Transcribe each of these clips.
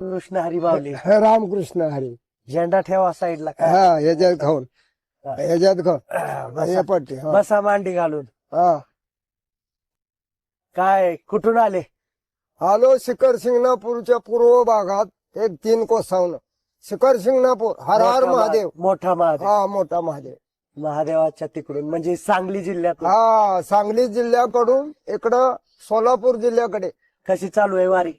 कृष्ण हरी बावली. रामकृष्ण हरी. झेंडा ठेवा साईडला. काय हा ह्याच्यात खाऊन. ह्याच्यात खाऊन. बसा- हे पट्टी हा. बसा मांडी घालून. हा. काय कुठून आले? आलो शिखर शिंगणापूरच्या पूर्व भागात एक तीन कोसावनं. शिखर शिंगणापूर हर हर मोठा महादेव. मोठा महादेव. हा मोठा महादेव. महादेवाच्या तिकडून म्हणजे सांगली जिल्ह्यात हा सांगली जिल्ह्याकडून इकडं सोलापूर जिल्ह्याकडे. कशी चालू आहे वारी?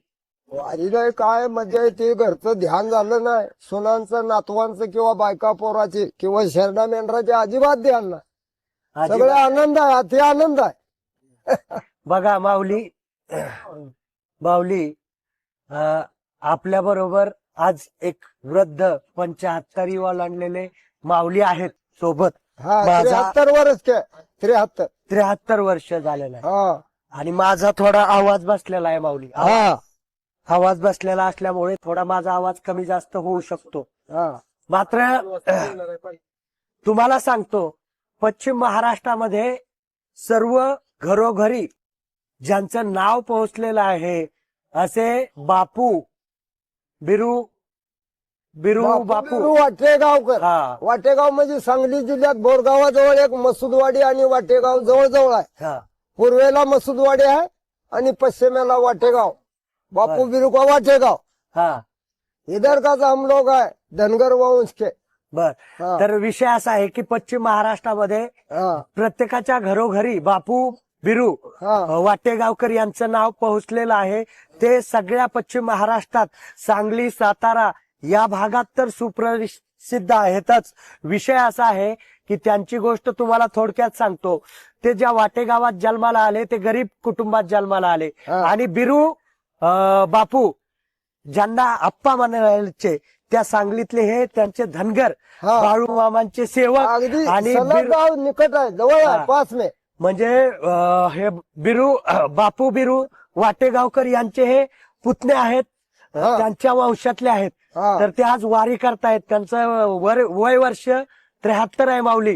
वारीला काय मजा येते घरचं ध्यान झालं नाही. सुनांचं नातवांचं किंवा बायका पोराचे किंवा शेरडा मेंढराचे अजिबात ध्यान नाही. सगळे आनंद आहे अति आनंद आहे. बघा माऊली माऊली आपल्या बरोबर आज एक वृद्ध पंचाहत्तरी ओलांडलेले माऊली आहेत सोबत. हा माझा- त्र्याहत्तर वर्ष काय त्र्याहत्तर. त्र्याहत्तर वर्ष झालेलं आहे. हा. आणि माझा थोडा आवाज बसलेला आहे माऊली. हा. आवाज बसलेला असल्यामुळे थोडा माझा आवाज कमी जास्त होऊ शकतो. हा. मात्र तुम्हाला सांगतो पश्चिम महाराष्ट्रामध्ये सर्व घरोघरी ज्यांचं नाव पोहोचलेलं आहे असे बापू बिरू बिरू बापू वाटेगावकर. हा. वाटेगाव म्हणजे सांगली जिल्ह्यात बोरगावाजवळ एक मसूदवाडी आणि वाटेगाव जवळ जवळ आहे पूर्वेला मसूदवाडी आहे आणि पश्चिमेला वाटेगाव. बापू बरं. बिरू का वाटेगाव हा. इधर का हम लोग है? धनगर वंश के बर. हा, तर विषय असा आहे की पश्चिम महाराष्ट्रामध्ये हा, प्रत्येकाच्या घरोघरी बापू बिरू हा. वाटेगावकर यांचं नाव पोहोचलेलं आहे. ते सगळ्या पश्चिम महाराष्ट्रात सांगली सातारा या भागात तर सुप्रसिद्ध आहेतच. विषय असा आहे की त्यांची गोष्ट तुम्हाला थोडक्यात सांगतो. ते ज्या वाटेगावात जन्माला आले ते गरीब कुटुंबात जन्माला आले. हा. आणि बिरू बापू ज्यांना आप्पा म्हणायचे त्या सांगलीतले हे त्यांचे धनगर. बाळू मामांचे सेवक आणि निकट आहे जवळ पाच मे म्हणजे हे बिरू बापू बिरू वाटेगावकर यांचे हे पुतणे आहेत. त्यांच्या वंशातले आहेत. तर ते आज वारी करतायत. त्यांचं वर- वय वर्ष त्र्याहत्तर आहे माऊली.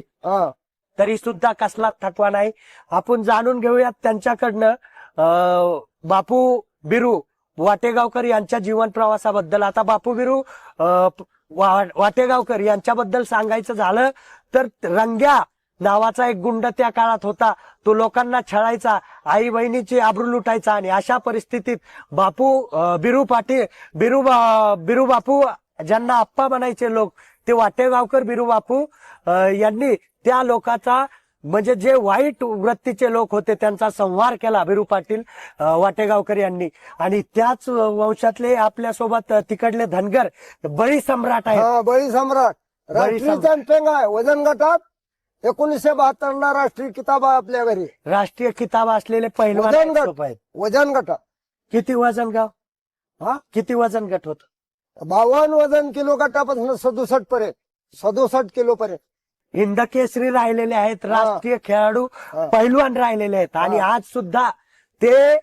तरी सुद्धा कसला थकवा नाही. आपण जाणून घेऊयात त्यांच्याकडनं. बापू बिरू वाटेगावकर यांच्या जीवन प्रवासाबद्दल. आता बापू बिरू वा- वाटेगावकर यांच्याबद्दल सांगायचं झालं तर रंग्या नावाचा एक गुंड त्या काळात होता. तो लोकांना छळायचा आई बहिणीची आबरू लुटायचा आणि अशा परिस्थितीत बापू बिरू पाटील बिरू बा- बिरू बापू ज्यांना आप्पा म्हणायचे लोक ते वाटेगावकर बिरू बापू यांनी त्या लोकाचा म्हणजे जे वाईट वृत्तीचे लोक होते त्यांचा संहार केला बिरू पाटील वाटेगावकर यांनी. आणि त्याच वंशातले आपल्यासोबत तिकडले धनगर बळी सम्राट आहेत. हा बळी सम्राट. राष्ट्रीय. चॅम्पियन आहे वजन गटात एकोणीसशे बहात्तर ला राष्ट्रीय किताब आहे आपल्या घरी. राष्ट्रीय किताब असलेले पहिलवान वजन गट. आहेत. वजन गटात किती वजन गाव? हा? किती वजन गट होत? बावन्न वजन किलो गटापासून सदुसष्ट पर्यंत सदुसष्ट किलो पर्यंत. हिंद केसरी राहिलेले आहेत राष्ट्रीय खेळाडू. पैलवान राहिलेले आहेत आणि. आज सुद्धा ते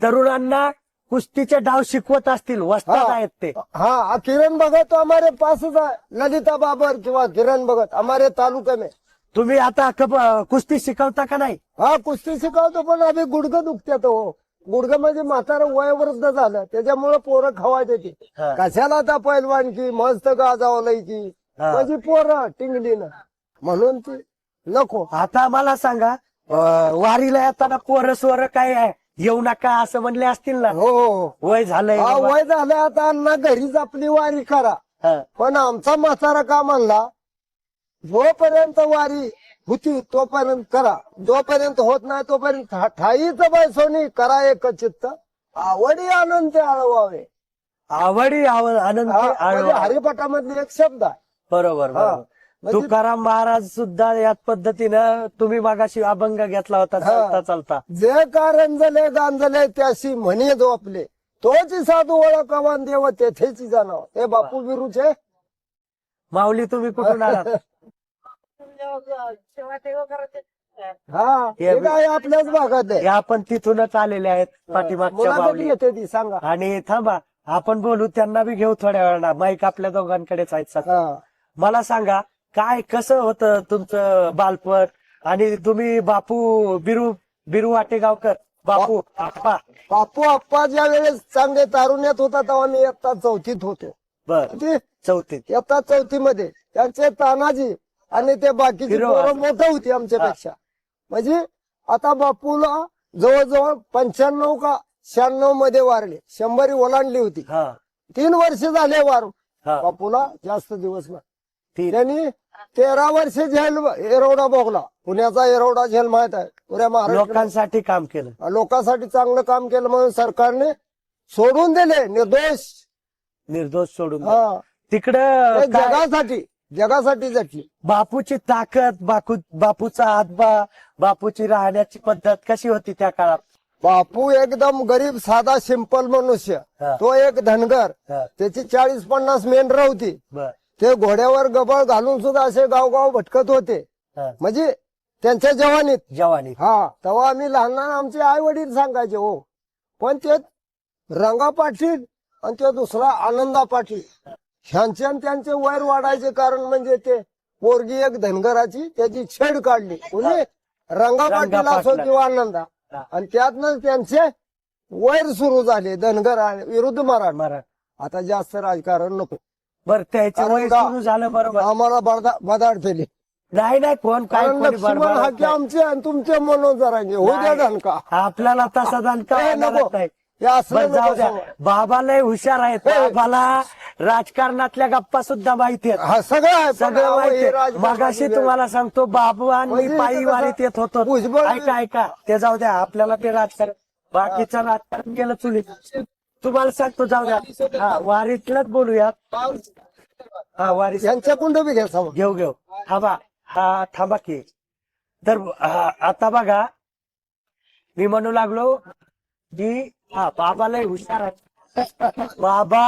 तरुणांना कुस्तीचे डाव शिकवत असतील वस्ताद हा. आहेत ते हाँ किरण भगत तो हमारे पास ललिता बाबर किंवा किरण भगत हमारे तालुके में तुम्ही आता कुस्ती शिकवता का नाही हा कुस्ती शिकवतो पण अभि गुडघं दुखत्यात हो गुडघं म्हणजे म्हातारं वयवृद्ध झालं त्याच्यामुळे पोरं खवायचे ती हा. कशाला आता पैलवान की मस्त गाजावलायची हा. म्हणजे पोरं टिंगलीनं म्हणून ती नको आता मला सांगा अं, वारीला येताना पोरं सोरं काय आहे येऊ नका असं म्हणले असतील ना हो हो. वय झालंय हा, बाबा. वय झालं आता अण्णा घरीच आपली वारी करा हा. पण आमचा म्हातारा का म्हणला जोपर्यंत वारी होती तोपर्यंत करा जोपर्यंत होत नाही तोपर्यंत ठा- ठाईच बैसोनी करा एक चित्त आवडी आनंद आळवावे आवडी आव- आनंद हा, म्हणजे आळवा. हरिपाठामधले एक शब्द आहे बरोबर हा. बरोबर तुकाराम महाराज सुद्धा याच पद्धतीनं तुम्ही मागाशी अभंग घेतला होता हा. चालता चालता. जे का रंजले गांजले त्याशी म्हणे जो आपले तोची साधू ओळखावान देव तेथेची जाणव. हे बापू बिरूचे माऊली तुम्ही कुठून आलात? हा. हे काय आपल्याच भागात आहे. या आपण तिथूनच आलेले आहेत पाठीमागच्या मुलाखत माऊली. घेते ती सांगा. आणि थांबा आपण बोलू त्यांना बी घेऊ थोड्या वेळानं. माईक आपल्या दोघांकडेच आहेत हा. मला सांगा काय कसं होतं तुमचं बालपण? आणि तुम्ही बापू बिरू बिरू वाटेगावकर बापू आप्पा? बापू आप्पा ज्या वेळेस चांगले तारुण्यात होता तेव्हा मी इयत्ता चौथीत होतो. बर. ते चौथीत. इयत्ता चौथी मध्ये त्यांचे तानाजी आणि ते बाकीची हिरो. पोरं मोठं होती आमच्यापेक्षा. म्हणजे आता बापूला जवळजवळ पंच्याण्णव का शहाण्णवमध्ये वारले. शंभरी ओलांडली होती. हा. तीन वर्ष झाले वारून. हा. बापूला जास्त दिवस नाही. ती त्यांनी तेरा वर्ष जेल एरवडा भोगला पुण्याचा एरवडा जेल माहीत आहे. पुऱ्या महाराष्ट्र लोकांसाठी काम केलं. लोकांसाठी चांगलं काम केलं म्हणून सरकारने सोडून दिले निर्दोष. निर्दोष सोडून हा. तिकडं काय- जगासाठी जगासाठी झटली बापूची ताकद बापू बापूचा हातबा बापूची राहण्याची पद्धत कशी होती त्या काळात? बापू एकदम गरीब साधा सिंपल मनुष्य. हा. तो एक धनगर. हा, त्याची चाळीस पन्नास मेंढरं होती. बर. ते घोड्यावर गबळ घालून सुद्धा असे गावगाव भटकत होते. हा. म्हणजे त्यांच्या जवानीत. जवानी हा तेव्हा आम्ही लहान लहान आमचे आई वडील सांगायचे हो. पण ते रंगा पाटील आणि ते दुसरा आनंदा पाटील ह्यांचे आणि त्यांचे वैर वाढायचे कारण म्हणजे ते पोरगी एक धनगराची त्याची छेड काढली. कोणी? रंगा पाटील असो. किंवा आनंदा. हा. आणि त्यातनं त्यांचे वैर सुरू झाले धनगर आणि विरुद्ध मराठा. मरा आता जास्त राजकारण नको. बर त्याचे वय. सुरू झालं बरोबर आम्हाला बडदा बदाड केली नाही नाही कोण काय कारण कोणी लक्ष्मण बडबडत हाके नाही. आमचे आणि तुमचे मनोजरांगे हो द्या नाही. धनका आपल्याला तसा दणका हे येणारच नको. नाही हे असलं बरं जाऊ नको द्या सांगू. बाबा लय हुशार आहेत हे. बाबाला राजकारणातल्या गप्पा सुद्धा माहिती आहेत हा सगळं आहे पण सगळं माहिती हे. राजकारणाची मगाशी वेळ. तुम्हाला सांगतो बाबू आणि म्हणजे मी इथं पायी कसं वारीत येत होतो भुजबळ- ऐका ऐका ते जाऊ द्या आपल्याला ते राजकारण बाकीचं राजकारण केलं चुलीत तुम्हाला सांगतो जाऊ द्या. हा वारीतलंच बोलूया. हा वारी यांच्या कुंड बी घ्या समोर. घेऊ घेऊ. थांबा. हा थांबा की. तर हा, आता बघा. मी म्हणू लागलो की हा बाबा लय हुशार आहे बाबा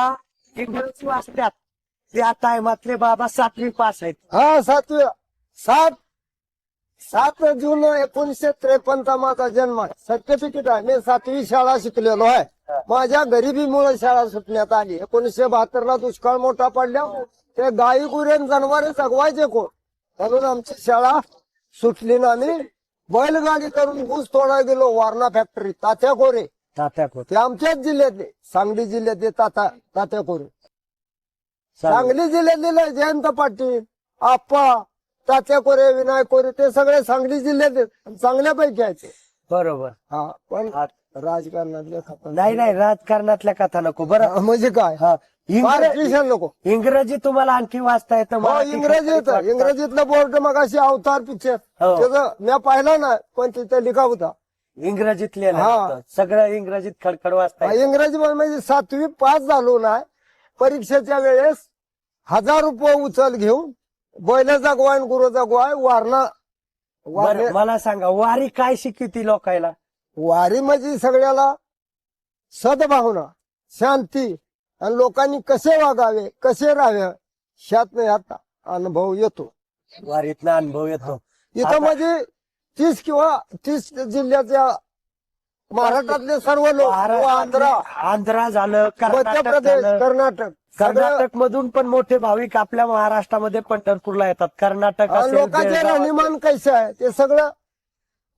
इंग्रजी वाचतात. त्या टायमातले बाबा सातवी पास आहेत. हा सातवी सात सात जून एकोणीसशे त्रेपन्न माझा जन्म. आहे सर्टिफिकेट आहे. मी सातवी शाळा शिकलेलो आहे. माझ्या गरिबीमुळे शाळा सुटण्यात आली. एकोणीसशे बहात्तर ला दुष्काळ मोठा पडल्या ते गाई गुरेन जनावरे जगवायचे कोण? म्हणून आमची शाळा सुटली ना आम्ही. बैलगाडी करून ऊस तोडायला गेलो. वारणा फॅक्टरी तात्या कोरे तात्या ते आमच्याच जिल्ह्यातले. सांगली जिल्ह्यातले ताता तात्या कोरे. सांगली. जिल्ह्यातले जयंत पाटील आप्पा तात्या कोरे विनायक कोरे ते सगळे सांगली जिल्ह्यात. चांगल्यापैकी आहेत ते. बरोबर हा पण हा. राजकारणातले खतरनाक. नाही नाही राजकारणातल्या कथा नको बरं म्हणजे काय हा इंग्रजी नको इंग्रजी तुम्हाला आणखी वाचता येतं हो मराठी इंग्रजीत वाचता- इंग्रजीतलं बोर्ड मग अशी अवतार पिक्चर हो. त्याचं मी पाहिलं ना पण तिथं लिखा होता इंग्रजीत लिहिलं हा. सगळं इंग्रजीत खडखड वाचता येतं. इंग्रजी मध्ये म्हणजे सातवी पास झालो ना परीक्षेच्या वेळेस हजार रुपये उचल घेऊन बैल जगवाय आणि गुरु जगवाय वारणा वारे- बरं मला सांगा वारी काय शिकवती लोकायला? वारी म्हणजे सगळ्याला सद्भावना शांती. आणि लोकांनी कसे वागावे कसे राहावे ह्यात ह्यात अनुभव येतो. वारीतला अनुभव येतो. इथं आता- म्हणजे तीस किंवा तीस जिल्ह्याच्या महाराष्ट्रातले सर्व लोक किंवा आंध्रा. आंध्रा झालं मध्य कर्नाटक प्रदेश झालं. कर्नाटक. कर्नाटक मधून पण मोठे भाविक आपल्या महाराष्ट्रामध्ये पंढरपूरला येतात. कर्नाटक लोकांचे. राहणीमान कैसे आहे? ते सगळं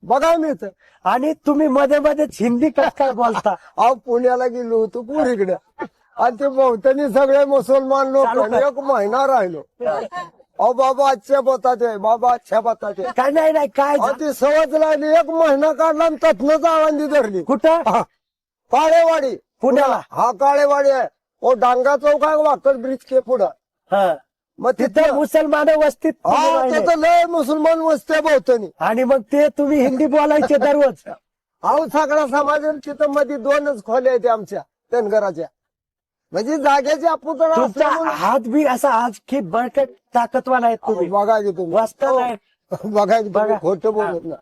बघायला मिळतं. आणि तुम्ही मध्ये मध्येच हिंदी कसं काय बोलता. अहो पुण्याला गेलो होतो पुरीकडे. आणि ते भोवतणी सगळे मुसलमान लोक एक महिना राहिलो. अहो बाबा अच्छे बताते बाबा अच्छा बताते. काय नाही नाही काय? ती सवच लागली एक महिना काढला आणि तथनच आळंदी धरली. कुठं. काळेवाडी. पुण्याला. हा काळेवाडी आहे. ओ डांगा चौक आहे वाकर ब्रिज के पुढं. हा. मग तिथं तिथं मुसलमान वस्तीत तुम्ही हा राहिले. लय मुसलमान वस्त्या भोवतणी आणि मग ते तुम्ही हिंदी बोलायचे दररोज. अहो सगळा समाज तिथं मध्ये दोनच खोल्या आहेत आमच्या धनगराच्या म्हणजे अपुतळा तुमचा हात बी असा आज की बळकट ताकदवान आहेत तुम्ही. बघायचे तुम्ही. वाचता हो. नाही. बघायचे बघा. तुम्ही खोटं बोलत ना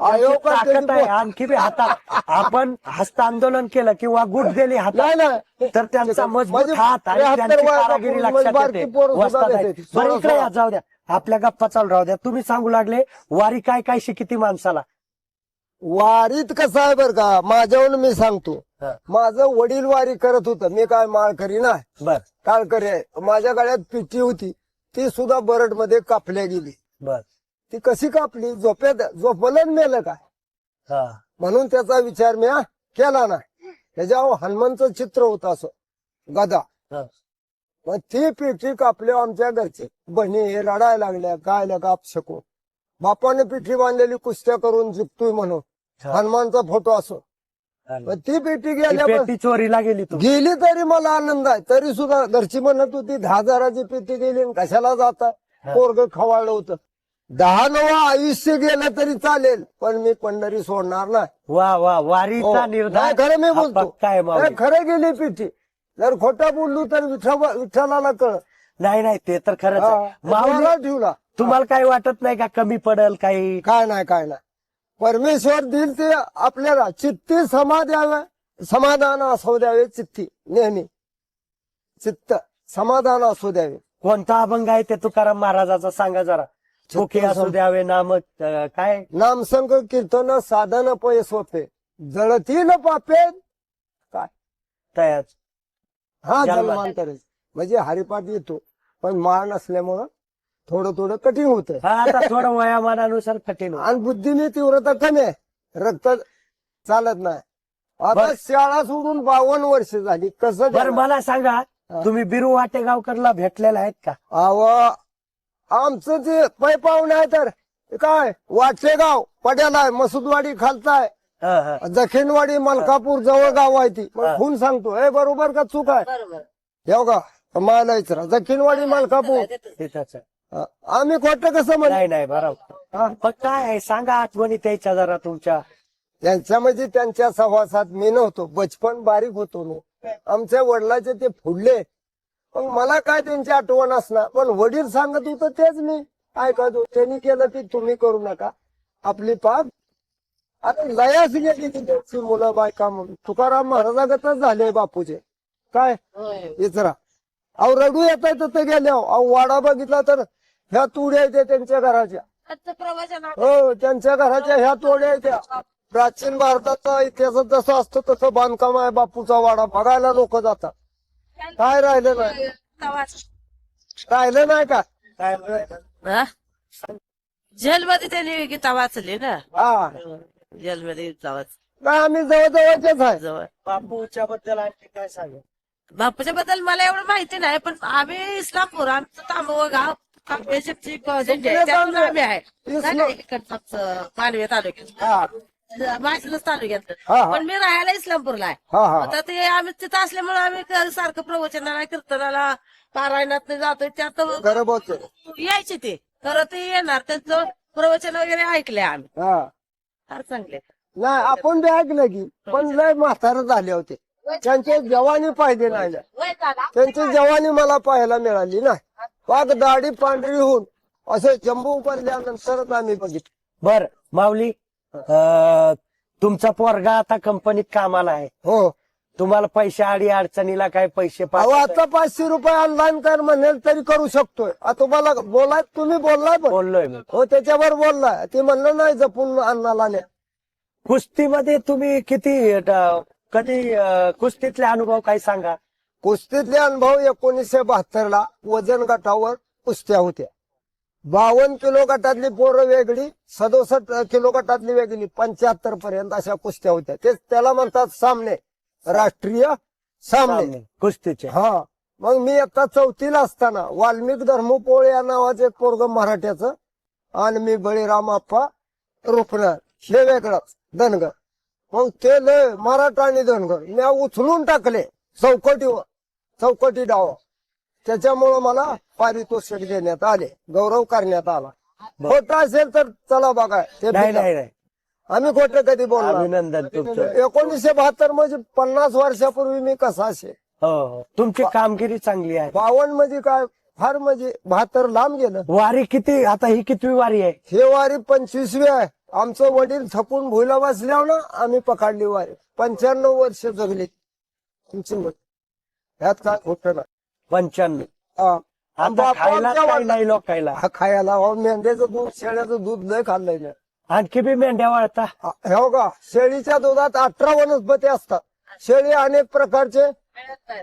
आयोग ताकद आहे आणखी बी हातात. आपण हस्त आंदोलन केलं किंवा गुट दिली हातात तर त्यांचा मजबूत म्हणजे हात आणि त्यांची कारागिरी लक्षात येते. बरं इकडे या, सोळा. जाऊ द्या. आपल्या गप्पा चालू राहू द्या. तुम्ही सांगू लागले वारी काय काय शिकिती माणसाला? वारीत कसं आहे बरं का? माझ्यावर मी सांगतो. माझं वडील वारी करत होतं. मी काय माळकरी नाही बर. काळकरी आहे. माझ्या गळ्यात पिट्टी होती. ती सुद्धा बरडमध्ये कापल्या गेली. बर. ती कशी कापली? झोपेत झोपलं मेलं काय? हा. म्हणून त्याचा विचार मी हा केला नाही त्याच्यावर हनुमानचं चित्र होतं असं. गदा. हा. मग ती पिठी कापली आमच्या घरचे. बहिणी हे रडायला लागल्या. काय लगा शकू बापाने पिठी बांधलेली कुस्त्या करून जिंकतोय म्हणून. हा. हनुमानचा फोटो असो. मग ती पेटी ती गेल्या पेटी चोरीला गेली तू. गेली तरी मला आनंद आहे. तरी सुद्धा घरची म्हणत होती दहा हजाराची पेटी गेली आणि कशाला जाता हा. पोरग खवाळलं होतं. दहा नवा आयुष्य गेलं तरी चालेल पण मी पंढरी सोडणार नाही. वा वा हो. वारीचा निर्धार. नाही, खरं मी हा बोलतो. पक्का आहे माऊली. अरे, खरं गेली पिठी. जर खोटं बोललो तर विठ्ठल विठ्ठलाला कळ. नाही नाही ते तर खरंच आहे. माऊली ठेवला तुम्हाला काही वाटत नाही का कमी पडेल काही? काय नाही काय नाही. परमेश्वर दिल ते आपल्याला. चित्ती समा द्यावे समाधान असू द्यावे चित्ती नेहमी. चित्त समाधान असू द्यावे. कोणता अभंग आहे ते तुकाराम महाराजाचा? सांगा जरा. चोखे असू द्यावे नाम काय नामसंग कीर्तन साधन पय सोपे जळतील पापे काय तयार हा जन्मात. जन्मांतर म्हणजे हरिपाठ येतो पण माळ नसल्यामुळं थोडं थोडं कठीण होतं आता थोडं वयामानानुसार कठीण. आणि बुद्धीने तीव्रता कमी आहे रक्त चालत नाही आता. शाळा सोडून बावन्न वर्ष झाली कसं बरं? मला सांगा. तुम्ही बिरू वाटेगावकरला भेटलेला आहेत का अव आमचं जे पै पाहुणे आहे तर काय वाटसेगाव पड्याला आहे मसुदवाडी खालचाय. हा, हा. जखीनवाडी मलकापूर जवळ गाव आहे ती. मग खून सांगतो. हे बरोबर का चूक आहे? बरोबर. हो का? मला इचरा. जखीनवाडी मलकापूर. आम्ही खोटं कसं म्हण? नाही नाही बरोबर हा. मग काय आहे? सांगा आठवणी त्याच्या जरा तुमच्या. त्यांच्यामध्ये त्यांच्या सहवासात मी नव्हतो. बचपन बारीक होतो आमच्या वडिलाचे ते फुडले. पण मला काय त्यांची आठवण असणार? पण वडील सांगत होतं तेच मी. ऐकतो त्यांनी केलं ते तुम्ही करू नका. आपली पाप. आता लयास गेली त्यांची मुलं बायका म्हणून. तुकाराम महाराजागतच झाले बापूचे काय? इचरा अहो रडू येत आहे तर गेले. अहो वाडा बघितला तर ह्या तुड्या येते त्यांच्या घराच्या. हो त्यांच्या घराच्या ह्या तोड्या त्या. प्राचीन भारताचा इतिहास जसं असतं तसं बांधकाम आहे बापूचा वाडा. बघायला लोक जातात. काय राहिलं नाही. राहिलं नाही का? काय हा? जेलमध्ये त्यांनी गीता वाचली ना? हा. जेलमध्ये गीता वाच काय आम्ही जवळजवळचेच आहे. जवळ. बापूच्या बद्दल आणखी काय सांगा? बापूच्या बद्दल मला एवढं माहिती नाही पण आम्ही इस्लामपूर आमचं तांबव गाव कांबळे शिपची झेंडे आहे. त्यातून आम्ही आहे. नाही, नाही, इकडचं आमचं मानवी तालुक्यात. हा. तालुक्यात. हा, हा. पण मी राहायला इस्लामपूरला आहे. हा हा. आता ते आम्ही तिथं असल्यामुळे आम्ही क- सारखं प्रवचनाला कीर्तनाला पारायणात जातोय. त्यात खरं बोलतो यायचे ते. तर ते येणार. त्यांचं प्रवचन वगैरे ऐकले आम्ही. हा. फार चांगले. नाही आपण बी ऐकलं की पण लय म्हातारे झाले होते. त्यांचे जवानी पाहिजे नाही. ना. त्यांची जवानी मला पाहायला मिळाली ना. पाक दाढी पांढरी होऊन असं जम्बू पडल्यानंतरच आम्ही बघितलं. बर माऊली अं, तुमचा पोरगा आता कंपनीत कामाला आहे. हो. तुम्हाला पैसे आडी अडचणीला काय पैसे अहो आता पाचशे रुपये ऑनलाईन कर म्हणेल तरी करू शकतोय. आ, तुम्हाला बोलाय तुम्ही बोललाय पण. बोललोय मी. हो त्याच्यावर बोललाय. ते म्हणलं नाही जपून अन्नाला कुस्तीमध्ये तुम्ही किती अं, कधी अं, कुस्तीतले अनुभव काय सांगा? कुस्तीतले अनुभव एकोणीसशे बहात्तर ला वजन गटावर कुस्त्या होत्या. बावन्न किलो गटातली पोरं वेगळी सदोसष्ट किलो गटातली वेगळी पंच्याहत्तर पर्यंत अशा कुस्त्या होत्या. तेच त्याला म्हणतात सामने राष्ट्रीय सामने. कुस्तीचे. हा. मग मी आता चौथीला असताना वाल्मिक धर्मपोळ या नावाचे एक पोरग मराठ्याचं आणि मी बळीराम आप्पा रुपणार हे वेगळंच धनगर. मग ते लय मराठा आणि धनगर. मी उचलून टाकले चौकटीवर चौकटी डाव. त्याच्यामुळं मला पारितोषिक देण्यात आले गौरव करण्यात आला. खोटं असेल तर चला बघा ते नाही. नाही नाही. आम्ही खोटं कधी बोलणार? अभिनंदन तुमचं. एकोणीसशे बहात्तर म्हणजे पन्नास वर्षापूर्वी मी कसा असेल? हो हो. तुमची कामगिरी चांगली आहे. बावन्न म्हणजे काय? फार म्हणजे बहात्तर लांब गेलं. वारी किती? आता ही कितवी वारी आहे? हे वारी पंचवीसवी आहे. आमचं वडील थकून भुईला बसल्यावर ना आम्ही पकडली वारी. पंच्याण्णव वर्ष जगली तुमची वडील. ह्यात काय खोटं नाही. पंच्याण्णव. हा. आता खायला काही नाही हा खायला हो, मेंढ्याचं दूध शेळ्याचं दूध लय खाल्लंय मी. आणखी बी मेंढ्या वाळता हा, हो का? शेळीच्या दुधात अठरा वनस्पती असतात. शेळी अनेक प्रकारचे नाही.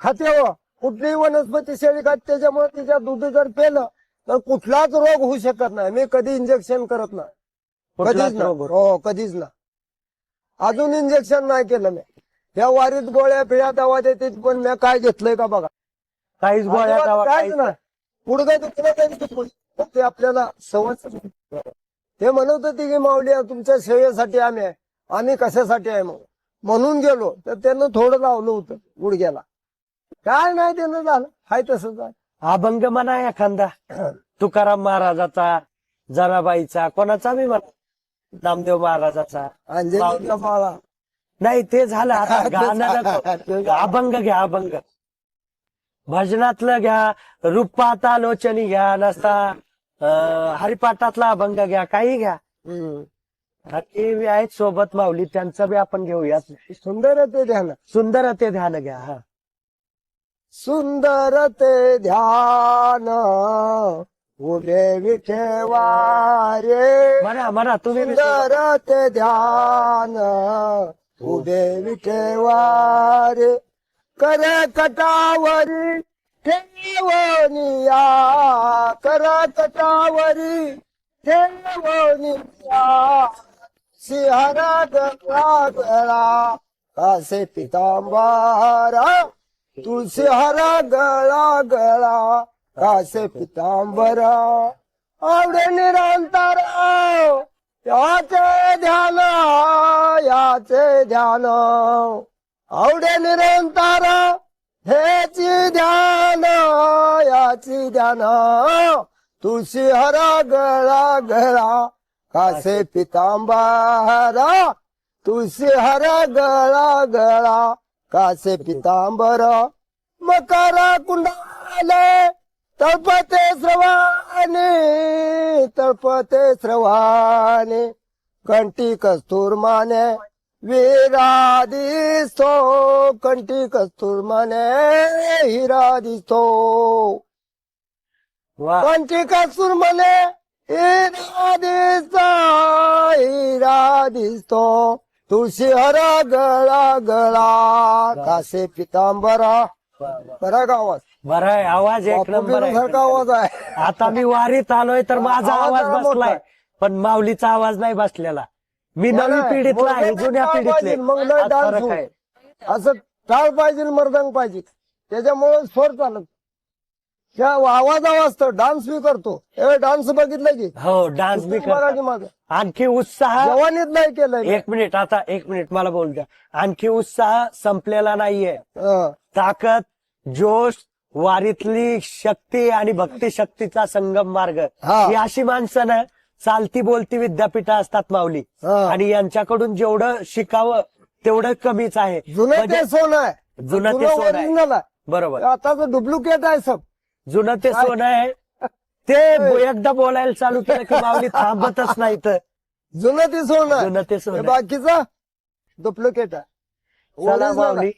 खाते हो. कुठलीही वनस्पती शेळी खाते त्याच्यामुळे तिच्या दूध जर पेलं तर कुठलाच रोग होऊ शकत नाही. मी कधी इंजेक्शन करत नाही. कधीच ना हो कधीच ना अजून इंजेक्शन नाही केलं मी. या वारीत गोळ्या पिळ्या दवा देते पण मी काय घेतलंय का बघा? काहीच गोळ्या काहीच काहीच नाही. पुढं दुखलं तरी दुखलं. पण ते आपल्याला सवय ते म्हणत होते की माऊली तुमच्या सेवेसाठी आम्ही आहे. आम्ही कशासाठी आहे मग? म्हणून गेलो. तर त्यानं थोडं लावलं होतं गुडघ्याला. काय नाही त्यानं झालं. हाय तसंच आहे. अभंग म्हणा एखादा. तुकाराम महाराजाचा जनाबाईचा कोणाचा बी म्हणा. नामदेव महाराजाचा अंजलीचा माळा नाही ते झालं. आता गाणं नको. अभंग घ्या अभंग. भजनातलं घ्या रूपात लोचनी घ्या नसता हरिपाठातला अभंग घ्या काही घ्या. हम्म. ते बी आहेत सोबत माऊली त्यांचं बी आपण घेऊयात. सुंदर ते ध्यान. सुंदर ते ध्यान घ्या हा. सुंदर ते ध्यान. उभे विठेवा रे म्हणा म्हणा तुम्ही सुंदर ते ध्यान. उभे विठेवारे कर कटावरी ठेवनिया कर कटावरी ठेवनिया सिंहरा गळा गळा कासे पितांबारा. तुळशी हरा गळा गळा कासे पितांबरा. आवडे निरंतर याचे ध्यान याचे ध्यान. आवडे निरंतर हेची ध्यान याची ध्यान. तुळशी हरा गळा गळा कासे पितांबरा. तुळशी हरा गळा गळा कासे पितांबर. मकरा कुंडाले तळपते श्रवाने तळपते श्रवाने. कंटी कस्तूर माने वीरा दिसतो कंठी कस्तूर माने हिरा दिसतो कंठी कस्तूर माने हिरा दिसतो हिरा दिसतो तुळशी हरा गळा गळा कासे पितांबरा। बरा गावात. बरं आवाज एक नंबर आवाज आहे. आता मी वारीत आलोय तर माझा आवाज बसलाय. पण माऊलीचा आवाज नाही बसलेला. मी नवी पिढीतला आहे जुन्या पिढीतले. मग लय डान्स फरक असं टाळ पाहिजे मर्दंग पाहिजे. त्याच्यामुळे स्वर चालत. त्या आवाज आवाज डान्स बी करतो. डान्स बघितलं की? हो डान्स बी बघा की करतात माझं आणखी उत्साह जवानीत नाही केलंय एक मिनिट आता एक मिनिट मला बोल द्या. आणखी उत्साह संपलेला नाहीये. हं. ताकद जोश वारीतली शक्ती आणि भक्ती शक्तीचा संगम मार्ग. हा. ही अशी माणसं ना चालती बोलती विद्यापीठं असतात माऊली. हा. आणि यांच्याकडून जेवढं शिकावं तेवढं कमीच आहे. जुनं म्हणजे ते सोनं आहे. जुनं ते सोनं आहे. ओरिजिनल आहे. बरोबर. आताच डुप्लिकेट आहे सब. जुनं ते सोनं आहे. ते एकदा बोलायला चालू केलं की माऊली थांबतच नाही तर जुनं ते सोनं आहे. जुनं ते हे सोनं आहे. बाकीचं डुप्लिकेट आहे. चला Original आहे. माऊली.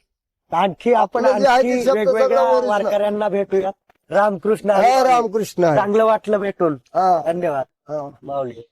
आणखी आपण आपलं जे आहे ते आणखी शब्द वेगवेगळ्या original. वारकऱ्यांना भेटूयात. रामकृष्ण हरी. हा. रामकृष्ण आहे. चांगलं वाटलं भेटून. हा. धन्यवाद. हा माऊली